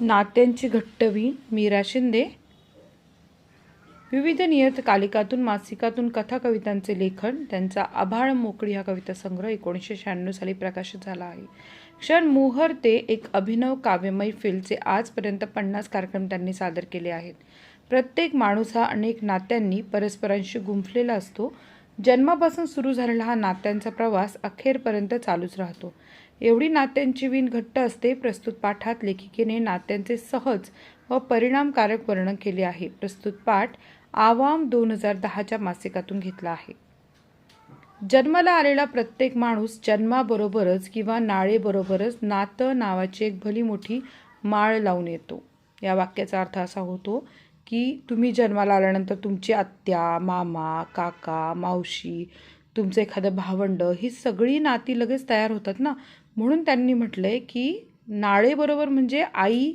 नात्यांची घट्टवी मीरा शिंदे. विविध नियतकालिकातून मासिकातून कथा कवितांचे लेखन. त्यांचा आभाळ मोकळी हा कविता संग्रह एकोणीसशे शहाण्णव साली प्रकाशित झाला आहे. क्षण मुहूर्ते एक अभिनव काव्यमय फिल्मचे आजपर्यंत पन्नास कार्यक्रम त्यांनी सादर केले आहेत. प्रत्येक माणूस हा अनेक नात्यांनी परस्परांशी गुंफलेला असतो. जन्मापासून सुरू झालेला हा नात्यांचा प्रवास अखेरपर्यंत चालूच राहतो. एवढी नात्यांची विण घट्ट असते प्रस्तुत पाठात लेखिकेने नात्यांचे सहज व परिणामकारक वर्णन केले आहे. प्रस्तुत पाठ आवाम दोन हजार दहाच्या मासिकातून घेतला आहे. जन्माला आलेला प्रत्येक माणूस जन्माबरोबरच किंवा नाळेबरोबरच नातं नावाची एक भली मोठी माळ लावून येतो. या वाक्याचा अर्थ असा होतो की तुम्ही जन्माला आल्यानंतर तुमची आत्या मामा काका मावशी तुमचं एखादं भावंड ही सगळी नाती लगेच तयार होतात ना? म्हणून त्यांनी म्हटलं आहे की नाळेबरोबर म्हणजे आई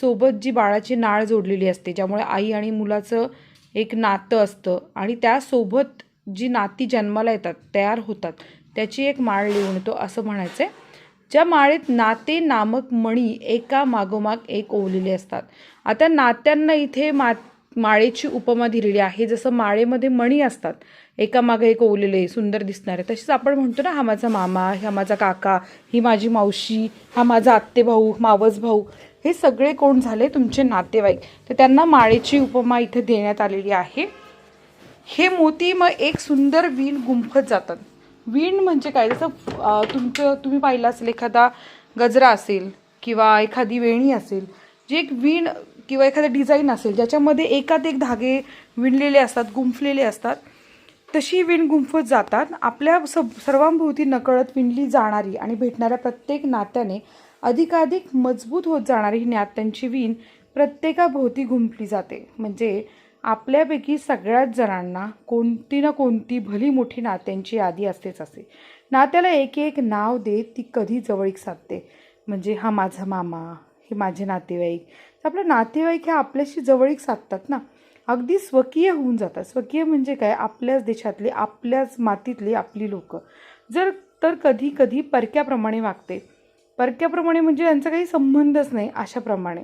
सोबत जी बाळाची नाळ जोडलेली असते ज्यामुळे आई आणि मुलाचं एक नातं असतं आणि त्यासोबत जी नाती जन्माला येतात तयार होतात त्याची एक माळ लिहून येतो असं म्हणायचं आहे ज्या माळेत नाते नामक मणी एका मागोमाग एक ओवलेले असतात. आता नात्यांना इथे मा माळेची उपमा दिलेली आहे. जसं माळेमध्ये मणी असतात एका मागे एक ओवलेले सुंदर दिसणारे. तसेच आपण म्हणतो ना हा माझा मामा हा माझा काका ही माझी मावशी हा माझा आत्तेभाऊ मावस भाऊ हे सगळे कोण झाले? तुमचे नातेवाईक. तर त्यांना माळेची उपमा इथे देण्यात आलेली आहे. हे मोती मग एक सुंदर वीण गुंफत जातात. वीण म्हणजे काय? जसं तुमचं तुम्ही पाहिलं असेल एखादा गजरा असेल किंवा एखादी वेणी असेल जी एक वीण किंवा एखादं डिझाईन असेल ज्याच्यामध्ये एकात एक धागे विणलेले असतात गुंफलेले असतात तशी विण गुंफत जातात. आपल्या सब सर्वांभोवती नकळत विणली जाणारी आणि भेटणाऱ्या प्रत्येक नात्याने अधिकाधिक मजबूत होत जाणारी ही नात्यांची विण प्रत्येकाभोवती गुंफली जाते. म्हणजे आपल्यापैकी सगळ्याच जणांना कोणती ना कोणती भली मोठी नात्यांची यादी असतेच असे. नात्याला एक एक नाव देत ती कधी जवळीक साधते. म्हणजे हा माझा मामा हे माझे नातेवाईक तर आपले नातेवाईक ह्या आपल्याशी जवळीक साधतात ना. अगदी स्वकीय होऊन जातात. स्वकीय म्हणजे काय? आपल्याच देशातले आपल्याच मातीतले आपली लोक. जर तर कधी कधी परक्याप्रमाणे वागते. परक्याप्रमाणे म्हणजे यांचा काही संबंधच नाही अशाप्रमाणे.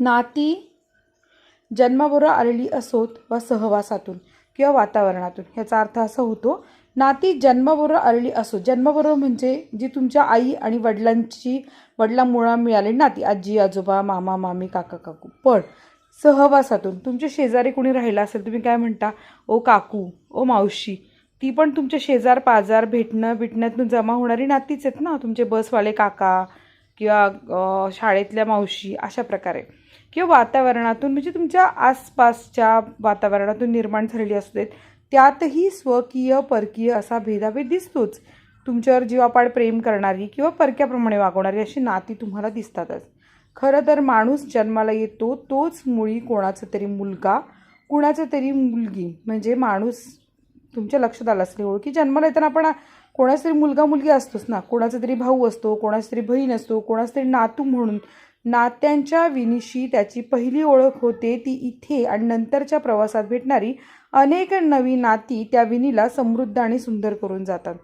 नाती जन्माबरोबर आलेली असोत वा सहवासातून किंवा वातावरणातून. ह्याचा अर्थ असा होतो नाती जन्माबरोबर आलेली असो. जन्माबरोबर म्हणजे जी तुमच्या आई आणि वडिलांची वडिलांमुळं मिळालेली नाती. आजी आजोबा मामा मामी काका काकू. पण सहवासातून तुमच्या शेजारी कोणी राहिला असेल तुम्ही काय म्हणता? ओ काकू ओ मावशी ती पण तुमच्या शेजार पाजार भेटणं भेटण्यातून जमा होणारी नातीच आहेत ना? तुमचे बसवाले काका किंवा शाळेतल्या मावशी अशा प्रकारे. किंवा वातावरणातून म्हणजे तुमच्या आसपासच्या वातावरणातून निर्माण झालेली असते त्यातही स्वकीय परकीय असा भेदाभेद दिसतोच. तुमच्यावर जीवापाड प्रेम करणारी किंवा परक्याप्रमाणे वागवणारी अशी नाती तुम्हाला दिसतातच. खरं तर माणूस जन्माला येतो तोच मुळी कोणाचा तरी मुलगा कुणाचा तरी मुलगी. म्हणजे माणूस तुमच्या लक्षात आलं असले ओळखी जन्माला येताना आपण कोणाचा तरी मुलगा मुलगी असतोच ना. कोणाचा तरी भाऊ असतो कोणाचा तरी बहीण असतो कोणाचा तरी नातू म्हणून. नात्यांच्या विनीशी त्याची पहिली ओळख होते ती इथे आणि नंतरच्या प्रवासात भेटणारी अनेक नवी नाती त्या विणीला समृद्ध आणि सुंदर करून जातात.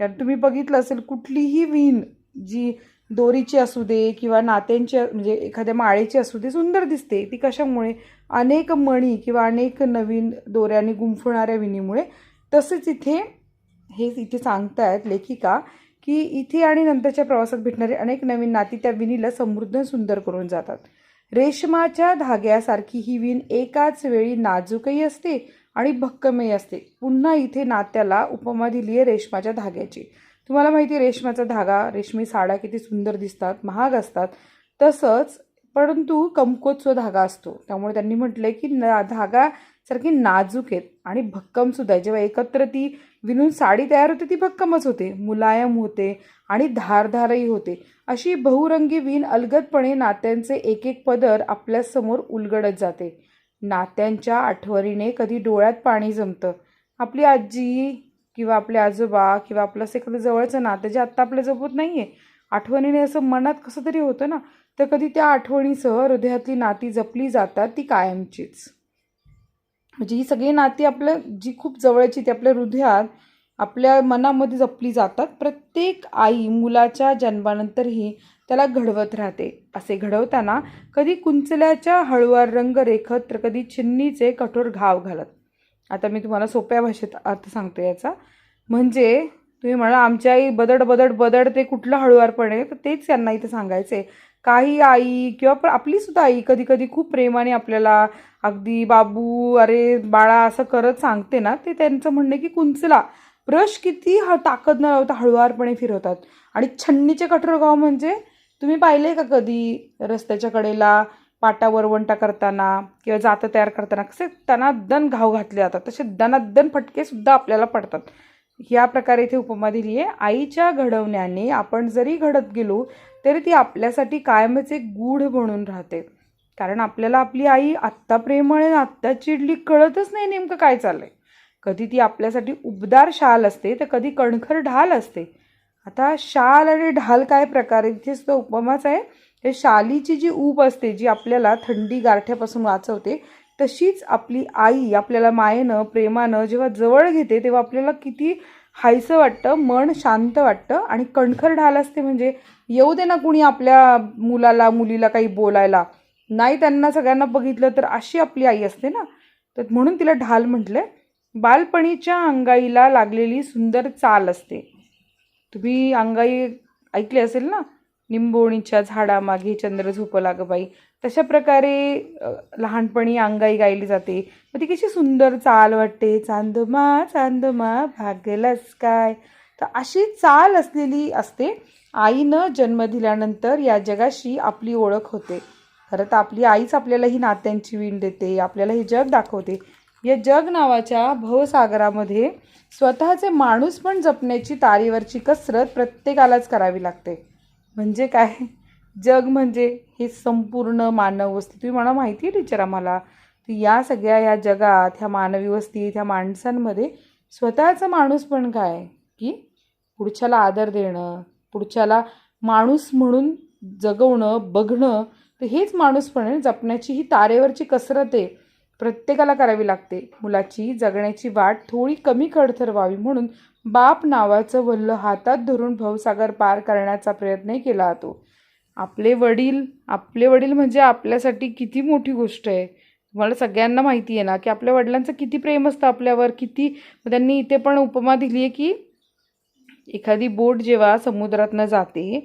कारण तुम्ही बघितलं असेल कुठलीही विण जी दोरीची असू दे किंवा नात्यांची म्हणजे एखाद्या माळेची असू दे सुंदर दिसते. ती कशामुळे? अनेक मणी किंवा अनेक नवीन दोऱ्याने गुंफणाऱ्या विणीमुळे. तसेच इथे हे इथे सांगतायत लेखिका की इथे आणि नंतरच्या प्रवासात भेटणारे अनेक नवीन नाती त्या विणीला समृद्ध सुंदर करून जातात. रेशमाच्या धाग्यासारखी ही विण एकाच वेळी नाजूकही असते आणि भक्कमही असते. पुन्हा इथे नात्याला उपमा दिली आहे रेशमाच्या धाग्याची. तुम्हाला माहिती आहे रेशमाचा धागा रेशमी साड्या किती सुंदर दिसतात महाग असतात. तसंच परंतु कमकोतचा धागा असतो. त्यामुळे त्यांनी म्हटलंय की न धागा सारखी नाजूक आहेत आणि भक्कमसुद्धा आहे. जेव्हा एकत्र ती विणून साडी तयार होते ती भक्कमच होते. मुलायम होते आणि धारधारही होते. अशी बहुरंगी विण अलगदपणे नात्यांचे एक एक पदर आपल्यासमोर उलगडत जाते. नात्यांच्या आठवणीने कधी डोळ्यात पाणी जमतं. आपली आजी किंवा आपले आजोबा किंवा आपलं असं एखादं जवळचं नातं जे आत्ता आपल्या जपत नाही आहे आठवणीने असं मनात कसं तरी होतं ना तर कधी त्या आठवणीसह हृदयातली नाती जपली जातात ती कायमचीच. म्हणजे ही सगळी नाती आपल्या जी खूप जवळची ती आपल्या हृदयात आपल्या मनामध्ये जपली जातात. प्रत्येक आई मुलाच्या जन्मानंतरही त्याला घडवत राहते. असे घडवताना कधी कुंचल्याच्या हळुवार रंग रेखत तर कधी चिन्नीचे कठोर घाव घालत. आता मी तुम्हाला सोप्या भाषेत अर्थ सांगते याचा. म्हणजे तुम्ही म्हणा आमची आई बदड बदड बदड ते कुठलं हळुवारपणे तर तेच त्यांना इथं सांगायचं. आहे काही आई किंवा पण आपलीसुद्धा आई कधी कधी खूप प्रेमाने आपल्याला अगदी बाबू अरे बाळा असं करत सांगते ना ते त्यांचं म्हणणं की कुंचला ब्रश किती ह ताकद न लावता हळुवारपणे फिरवतात. आणि छन्नीचे कठोर गाव म्हणजे तुम्ही पाहिले का कधी रस्त्याच्या कडेला पाटा वरवंटा करताना किंवा जातं तयार करताना? कसे दनादन घाव घातले जातात. तसे दनादन फटकेसुद्धा आपल्याला पडतात. या प्रकारे इथे उपमा दिली आहे. आईच्या घडवण्याने आपण जरी घडत गेलो तरी ती आपल्यासाठी कायमच एक गूढ म्हणून राहते. कारण आपल्याला आपली आई आत्ता प्रेमळ आहे आत्ता चिडली कळतच नाही नेमकं काय चाललंय. कधी ती आपल्यासाठी उबदार शाल असते तर कधी कणखर ढाल असते. आता शाल आणि ढाल काय प्रकार आहे इथे सुद्धा उपमाच आहे. हे शालीची जी ऊब असते जी आपल्याला थंडी गारठ्यापासून वाचवते तशीच आपली आई आपल्याला मायेनं प्रेमानं जेव्हा जवळ घेते तेव्हा आपल्याला किती हायसं वाटतं मन शांत वाटतं आणि कणखर ढाल असते म्हणजे येऊ दे ना कुणी आपल्या मुलाला मुलीला काही बोलायला. नाही त्यांना सगळ्यांना बघितलं तर अशी आपली आई असते ना. तर म्हणून तिला ढाल म्हटलंय. बालपणीच्या अंगाईला लागलेली सुंदर चाल असते. तुम्ही अंगाई ऐकली असेल ना? निंबोणीच्या झाडामागे चंद्र झोपला ग बाई. तशा प्रकारे लहानपणी अंगाई गायली जाते. मग ती कशी सुंदर चाल वाटते. चांदमा चांदमा भागलास काय? तर अशी चाल असलेली असते. आईनं जन्म दिल्यानंतर या जगाशी आपली ओळख होते. खरं तर आपली आईच आपल्याला ही नात्यांची वीण देते. आपल्याला हे जग दाखवते. या जग नावाच्या भवसागरामध्ये स्वतःचे माणूस पण जपण्याची तारीवरची कसरत प्रत्येकालाच करावी लागते. म्हणजे काय? जग म्हणजे हे संपूर्ण मानव वस्ती. तुम्ही मला माहिती आहे टीचर आम्हाला? तर या सगळ्या या जगात ह्या मानवी वस्तीत ह्या माणसांमध्ये स्वतःचा माणूस पण काय? की पुढच्याला आदर देणं पुढच्याला माणूस म्हणून जगवणं बघणं तर हेच माणूसपणे आहे. जपण्याची ही तारेवरची कसरत आहे. प्रत्येकाला करावी लागते. मुलाची जगण्याची वाट थोडी कमी खडतर व्हावी म्हणून बाप नावाचं वल्ल हातात धरून भवसागर पार करण्याचा प्रयत्नही केला जातो. आपले वडील आपले वडील म्हणजे आपल्यासाठी किती मोठी गोष्ट आहे. तुम्हाला सगळ्यांना माहिती आहे ना की आपल्या वडिलांचं किती प्रेम असतं आपल्यावर किती त्यांनी इथे पण उपमा दिली आहे की एखादी बोट जेव्हा समुद्रातनं जाते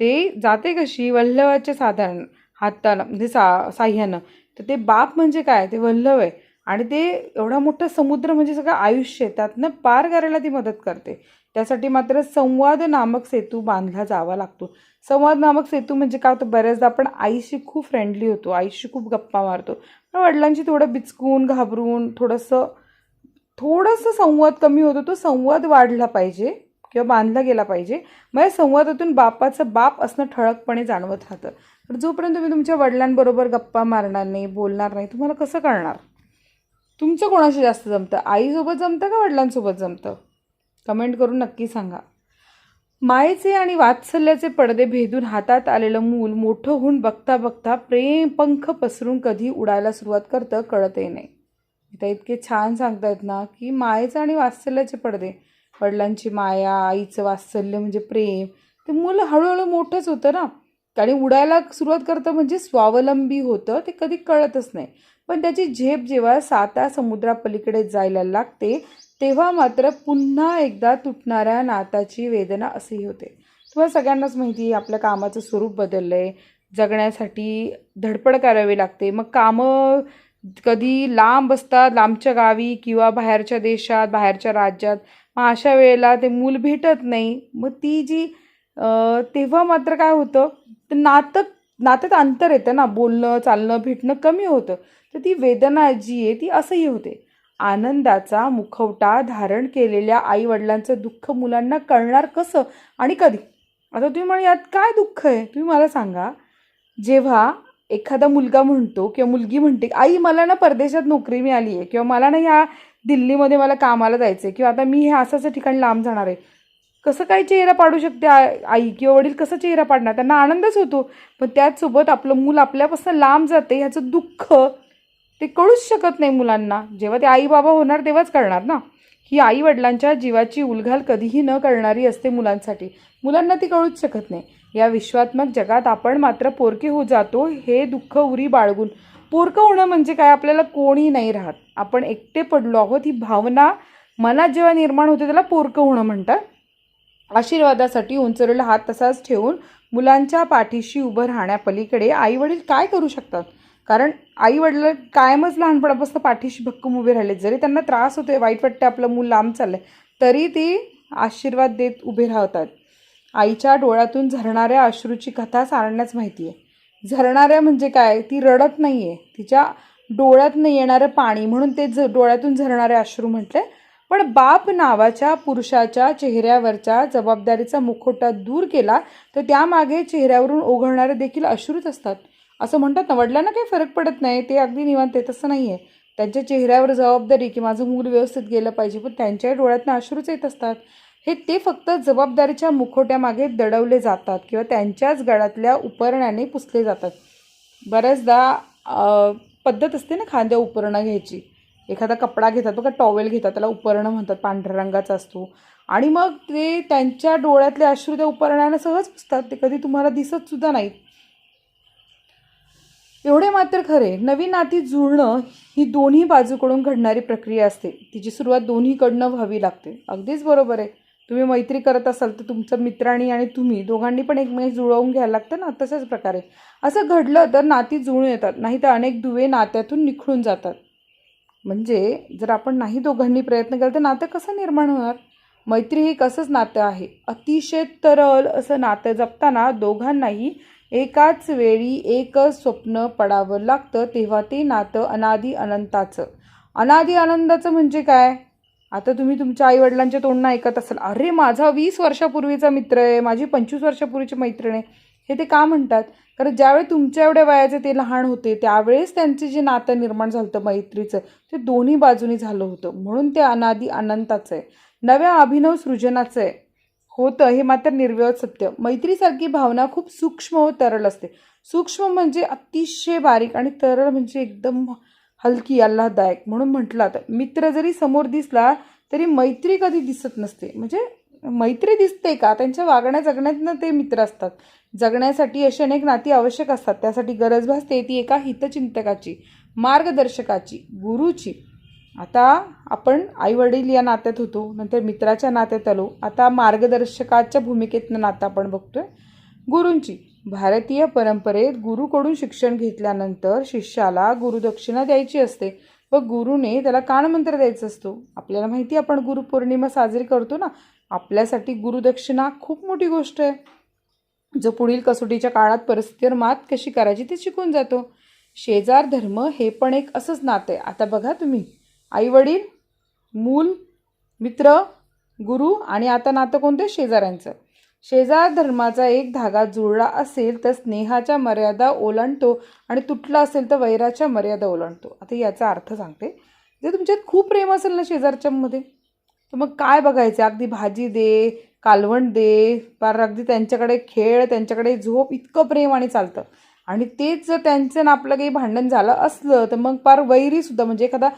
ते जाते कशी? वल्लवाच्या साधारण हातानं म्हणजे सा साह्यानं. तर ते बाप म्हणजे काय? ते वल्लभ आहे. आणि ते एवढा मोठा समुद्र म्हणजे सगळं आयुष्य आहे. त्यातनं पार करायला ती मदत करते. त्यासाठी मात्र संवाद नामक सेतू बांधला जावा लागतो. संवाद नामक सेतू म्हणजे काय होतं? बऱ्याचदा आपण आईशी खूप फ्रेंडली होतो. आईशी खूप गप्पा मारतो. पण वडिलांशी थोडं बिचकून घाबरून थोडंसं थोडंसं संवाद कमी होतो. तो संवाद वाढला पाहिजे किंवा बांधला गेला पाहिजे. मग या संवादातून बापाचं बाप असणं ठळकपणे जाणवत राहतं. तर जोपर्यंत तुम्ही तुमच्या वडिलांबरोबर गप्पा मारणार नाही बोलणार नाही तुम्हाला कसं कळणार? तुमचं कोणाशी जास्त जमतं? आईसोबत जमतं का वडिलांसोबत जमतं? कमेंट करून नक्की सांगा. मायेचे आणि वात्सल्याचे पडदे भेदून हातात आलेलं मूल मोठं होऊन बघता बघता प्रेम पंख पसरून कधी उडायला सुरुवात करतं कळतही नाही. इथं इतके छान सांगतायत ना की मायेचं आणि वात्सल्याचे पडदे वडिलांची माया आईचं वात्सल्य म्हणजे प्रेम ते मुलं हळूहळू मोठंच होतं ना. आणि उडायला सुरुवात करतं म्हणजे स्वावलंबी होतं ते कधी कळतच नाही. पण त्याची झेप जेव्हा साता समुद्रापलीकडे जायला लागते तेव्हा मात्र पुन्हा एकदा तुटणाऱ्या नाताची वेदना असेही होते. तुम्हाला सगळ्यांनाच माहिती आहे आपल्या कामाचं स्वरूप बदललं आहे जगण्यासाठी धडपड करावी लागते. मग कामं कधी लांब असतात लांबच्या गावी किंवा बाहेरच्या देशात बाहेरच्या राज्यात मग अशा वेळेला ते मूल भेटत नाही. मग ती जी तेव्हा मात्र काय होतं तर नातं नात्यात अंतर येतं ना. बोलणं चालणं भेटणं कमी होतं. तर ती वेदना जी आहे ती असंही होते. आनंदाचा मुखवटा धारण केलेल्या आईवडिलांचं दुःख मुलांना कळणार कसं आणि कधी? आता तुम्ही म्हणे यात काय दुःख आहे? तुम्ही मला सांगा. जेव्हा एखादा मुलगा म्हणतो किंवा मुलगी म्हणते आई मला ना परदेशात नोकरी मिळाली आहे किंवा मला ना ह्या दिल्लीमध्ये मला कामाला जायचं आहे किंवा आता मी हे असं ठिकाणी लांब जाणार आहे. कसं काय चेहरा पाडू शकते आई किंवा वडील? कसं चेहरा पाडणार? त्यांना आनंदच होतो. पण त्याचसोबत आपलं मूल आपल्यापासून लांब जाते ह्याचं दुःख ते कळूच शकत नाही मुलांना. जेव्हा ते आई बाबा होणार तेव्हाच कळणार ना. ही आई वडिलांच्या जीवाची उलघाल कधीही न करणारी असते मुलांसाठी. मुलांना ती कळूच शकत नाही. या विश्वात्मक जगात आपण मात्र पोरके हो जातो हे दुःख उरी बाळगून. पोरकं होणं म्हणजे काय? आपल्याला कोणी नाही राहत. आपण एकटे पडलो आहोत ही भावना मनात जेव्हा निर्माण होते त्याला पोरकं होणं म्हणतात. आशीर्वादासाठी उंचरलेला हात तसाच ठेवून मुलांच्या पाठीशी उभं राहण्यापलीकडे आईवडील काय करू शकतात? कारण आई वडील कायमच लहानपणापासून पाठीशी भक्कम उभे राहिले. जरी त्यांना त्रास होतोय वाईट वाटते आपलं मूल लांब चाललंय तरी ती आशीर्वाद देत उभे राहतात. आईच्या डोळ्यातून झरणाऱ्या अश्रूची कथा सारण्याच माहिती आहे. झरणाऱ्या म्हणजे काय? ती रडत नाही आहे तिच्या डोळ्यातनं येणारं पाणी म्हणून ते ज डोळ्यातून झरणारे अश्रू म्हटले पण बाप नावाच्या पुरुषाच्या चेहऱ्यावरच्या जबाबदारीचा मुखोटा दूर केला तर त्यामागे चेहऱ्यावरून ओघळणारे देखील अश्रूच असतात. असं म्हणतात ना वडिलांना काही फरक पडत नाही ते अगदी निवांत आहे तसं नाही आहे त्यांच्या चेहऱ्यावर जबाबदारी की माझं मूल व्यवस्थित गेलं पाहिजे पण त्यांच्या डोळ्यातनं अश्रूच येत असतात. हे ते फक्त जबाबदारीच्या मुखोट्यामागे दडवले जातात किंवा त्यांच्याच गळ्यातल्या उपरण्याने पुसले जातात. बऱ्याचदा पद्धत असते ना खांद्या उपरणं घ्यायची. एखादा कपडा घेतात बघा टॉवेल घेतात त्याला उपरणं म्हणतात पांढऱ्या रंगाचा असतो. आणि मग ते त्यांच्या डोळ्यातले अश्रू त्या उपरण्यानं सहज पुसतात ते कधी तुम्हाला दिसत सुद्धा नाहीत. एवढे मात्र खरे. नवीन नाती जुळणं ही दोन्ही बाजूकडून घडणारी प्रक्रिया असते. तिची सुरुवात दोन्हीकडनं व्हावी लागते. अगदीच बरोबर आहे. तुम्ही मैत्री करत असाल तर तुमचं मित्रांनी आणि तुम्ही दोघांनी पण एकमेक जुळवून घ्यायला लागतं ना? तशाच प्रकारे. असं घडलं तर नाती जुळून येतात. नाही तर अनेक दुवे नात्यातून निखळून जातात. म्हणजे जर आपण नाही दोघांनी प्रयत्न केला तर नातं कसं निर्माण होणार? मैत्री हे कसंच नातं आहे. अतिशय तरल असं नातं जपताना दोघांनाही एकाच वेळी एकच स्वप्न पडावं लागतं तेव्हा ते नातं अनादी अनंताचं. अनादी आनंदाचं म्हणजे काय? आता तुम्ही तुमच्या आईवडिलांच्या तोंडनं ऐकत असाल अरे माझा वीस वर्षापूर्वीचा मित्र आहे माझी पंचवीस वर्षापूर्वीची मैत्रीण आहे. हे ते का म्हणतात? कारण ज्यावेळी तुमच्या एवढ्या वयाचे ते लहान होते त्यावेळेस त्यांचे जे नातं निर्माण झालं होतं मैत्रीचं ते दोन्ही बाजूनी झालं होतं. म्हणून ते अनादी अनंताचं आहे. नव्या अभिनव सृजनाचं आहे. होतं हे मात्र निर्विवाद सत्य. मैत्रीसारखी भावना खूप सूक्ष्म व तरल असते. सूक्ष्म म्हणजे अतिशय बारीक आणि तरळ म्हणजे एकदम हलकी आल्हाददायक. म्हणून म्हटलं तर मित्र जरी समोर दिसला तरी मैत्री कधी दिसत नसते. म्हणजे मैत्री दिसते का? त्यांच्या वागण्या जगण्यातनं ते मित्र असतात. जगण्यासाठी अशी अनेक नाती आवश्यक असतात. त्यासाठी गरज भासते ती एका हितचिंतकाची मार्गदर्शकाची गुरुची. आता आपण आईवडील या नात्यात होतो नंतर मित्राच्या नात्यात आलो. आता मार्गदर्शकाच्या भूमिकेतनं नातं आपण बघतोय. गुरूंची. भारतीय परंपरेत गुरुकडून शिक्षण घेतल्यानंतर शिष्याला गुरुदक्षिणा द्यायची असते व गुरुने त्याला कानमंत्र द्यायचा असतो. आपल्याला माहिती आहे आपण गुरुपौर्णिमा साजरी करतो ना आपल्यासाठी गुरुदक्षिणा खूप मोठी गोष्ट आहे. जो पुढील कसोटीच्या काळात परिस्थितीवर मात कशी करायची ते शिकून जातो. शेजार धर्म हे पण एक असंच नातं आहे. आता बघा तुम्ही. आईवडील मूल मित्र गुरु आणि आता नातं कोणतं शेजाऱ्यांचं. शेजार धर्माचा एक धागा जुळला असेल तर स्नेहाच्या मर्यादा ओलांडतो आणि तुटला असेल तर वैराच्या मर्यादा ओलांडतो. आता याचा अर्थ सांगते. जर तुमच्यात खूप प्रेम असेल ना शेजारच्यामध्ये तर मग काय बघायचं? अगदी भाजी दे कालवण दे पार अगदी त्यांच्याकडे खेळ त्यांच्याकडे झोप इतकं प्रेम आणि चालतं. आणि तेच जर त्यांचं ना आपलं काही भांडण झालं असलं तर मग पार वैरीसुद्धा म्हणजे एखादा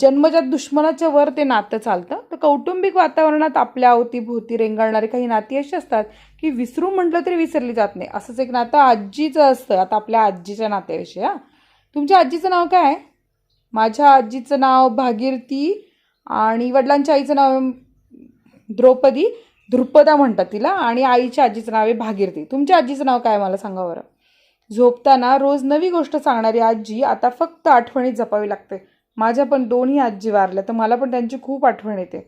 जन्मजात दुश्मनाच्या वर ते नातं चालतं. तर कौटुंबिक वातावरणात आपल्या अवतीभोवती रेंगाळणारी काही नाती अशी असतात की विसरू म्हटलं तरी विसरली जात नाही. असंच एक नातं आजीचं असतं. आता आपल्या आजीच्या नात्याविषयी हां. तुमच्या आजीचं नाव काय? आहे माझ्या आजीचं नाव भागीरथी आणि वडिलांच्या आईचं नाव द्रौपदी. ध्रुपदा म्हणतात तिला. आणि आईच्या आजीचं नाव आहे भागीरथी. तुमच्या आजीचं नाव काय मला सांगा बरं. झोपताना रोज नवी गोष्ट सांगणारी आजी आता फक्त आठवणीत जपावी लागते. माझ्या पण दोन्ही आजी वारल्या तर मला पण त्यांची खूप आठवण येते.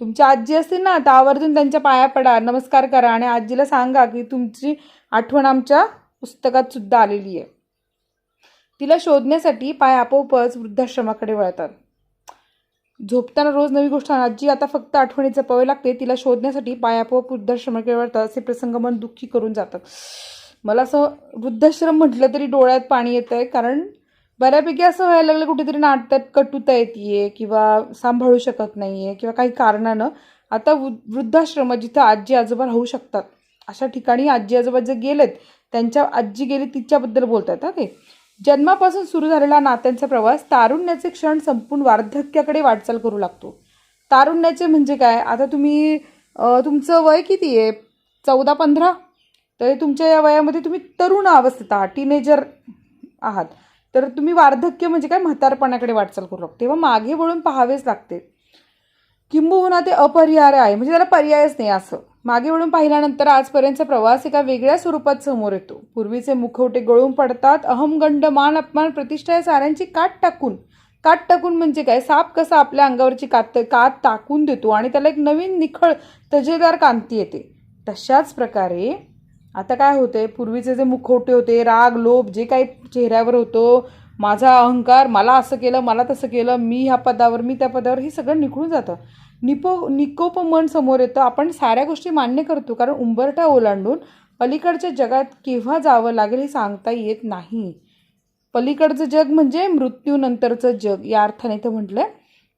तुमच्या आजी असतील ना तर आवर्जून त्यांच्या पाया पडा नमस्कार करा आणि आजीला सांगा की तुमची आठवण आमच्या पुस्तकात सुद्धा आलेली आहे. तिला शोधण्यासाठी पाय आपोआपच वृद्धाश्रमाकडे वळतात. झोपताना रोज नवी गोष्ट आजी आता फक्त आठवणी जपावी लागते. तिला शोधण्यासाठी पाय आपोआप वृद्धाश्रमाकडे वळतात असे प्रसंग मन दुःखी करून जातात. मला असं वृद्धाश्रम म्हटलं तरी डोळ्यात पाणी येतं आहे कारण बऱ्यापैकी असं व्हायला लागलं कुठेतरी नाटकात कटुता येते किंवा सांभाळू शकत नाही आहे किंवा काही कारणानं. आता वृ वृद्धाश्रम जिथं आजी आजोबा राहू शकतात अशा ठिकाणी आजी आजोबा जे गेलेत त्यांच्या आजी गेली तिच्याबद्दल बोलतात हा ते? जन्मापासून सुरू झालेला नात्यांचा प्रवास तारुण्याचे क्षण संपून वार्धक्याकडे वाटचाल करू लागतो. तारुण्याचे म्हणजे काय? आता तुम्ही तुमचं वय किती आहे? चौदा पंधरा? तर तुमच्या या वयामध्ये तुम्ही तरुण अवस्थेत आहात टीनेजर आहात. तर तुम्ही वार्धक्य म्हणजे काय? म्हातारपणाकडे वाटचाल करू लागतो. तेव्हा मागे वळून पाहावेच लागते. किंबहुना ते अपरिहार्य आहे. म्हणजे त्याला पर्यायच नाही असं. मागे वळून पाहिल्यानंतर आजपर्यंतचा प्रवास एका वेगळ्या स्वरूपात समोर येतो. पूर्वीचे मुखवटे गळून पडतात अहमगंड मान अपमान प्रतिष्ठा या साऱ्यांची काट टाकून. काट टाकून म्हणजे काय? साप कसा आपल्या अंगावरची कात कात टाकून देतो आणि त्याला एक नवीन निखळ तजेदार कांती येते. तशाच प्रकारे आता काय होते पूर्वीचे जे मुखवटे होते राग लोभ जे काही चेहऱ्यावर होतो माझा अहंकार मला असं केलं मला तसं केलं मी ह्या पदावर मी त्या पदावर हे सगळं निघून जातं. निपो निकोप मन समोर येतं. आपण साऱ्या गोष्टी मान्य करतो कारण उंबरठा ओलांडून पलीकडच्या जगात केव्हा जावं लागेल हे सांगता येत नाही. पलीकडचं जग म्हणजे मृत्यूनंतरचं जग या अर्थाने इथं म्हटलं आहे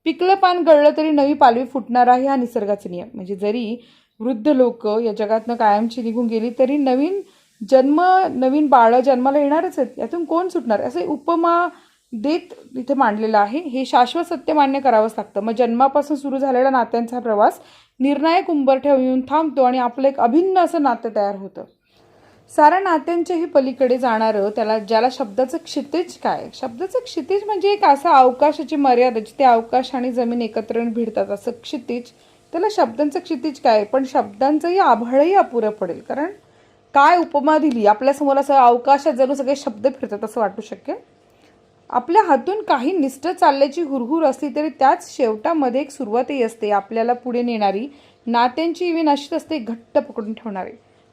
पिकलं पान गळलं तरी नवी पालवी फुटणार आहे हा निसर्गाचा नियम. म्हणजे जरी वृद्ध लोक या जगातनं कायमची निघून गेली तरी नवीन जन्म नवीन बाळं जन्माला येणारच आहेत. यातून कोण सुटणार? असे उपमा देत इथे मांडलेलं आहे. हे शाश्वत सत्य मान्य करावंच लागतं. मग जन्मापासून सुरू झालेला नात्यांचा प्रवास निर्णायक उंबरठ्यावर येऊन थांबतो आणि आपलं एक अभिन्न असं नातं तयार होतं. साऱ्या नात्यांच्याही पलीकडे जाणारं त्याला ज्याला शब्दाचं क्षितिज काय? शब्दाचं क्षितिज म्हणजे एक असा अवकाशाची मर्यादा जिथे अवकाश आणि जमीन एकत्र येऊन भिडतात. असं क्षितिज त्याला शब्दांचं क्षितिज काय? पण शब्दांचंही आभाळही अपुरं पडेल. कारण काय उपमा दिली? आपल्यासमोर असं अवकाशात जणू सगळे शब्द फिरतात असं वाटू शकेल? आपल्या हातून काही निष्ठ चालल्याची हुरहुर असली तरी त्याच शेवटामध्ये एक सुरुवातही असते. आपल्याला पुढे नेणारी नात्यांची विण अशीच असते घट्ट पकडून ठेवणारी.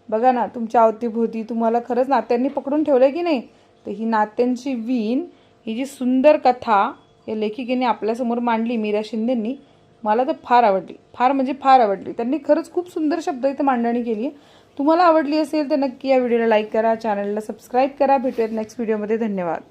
बघा ना तुमच्या अवतीभोवती तुम्हाला खरंच नात्यांनी पकडून ठेवलं की नाही? तर ही नात्यांची वीण ही जी सुंदर कथा या लेखिकेने आपल्यासमोर मांडली मीरा शिंदेंनी मला तर फार आवडली. फार म्हणजे फार आवडली. त्यांनी खरंच खूप सुंदर शब्द इथं मांडणी केली. तुम्हाला आवडली असेल तर नक्की या व्हिडिओला लाईक करा चॅनलला सबस्क्राईब करा. भेटूयात नेक्स्ट व्हिडिओमध्ये धन्यवाद.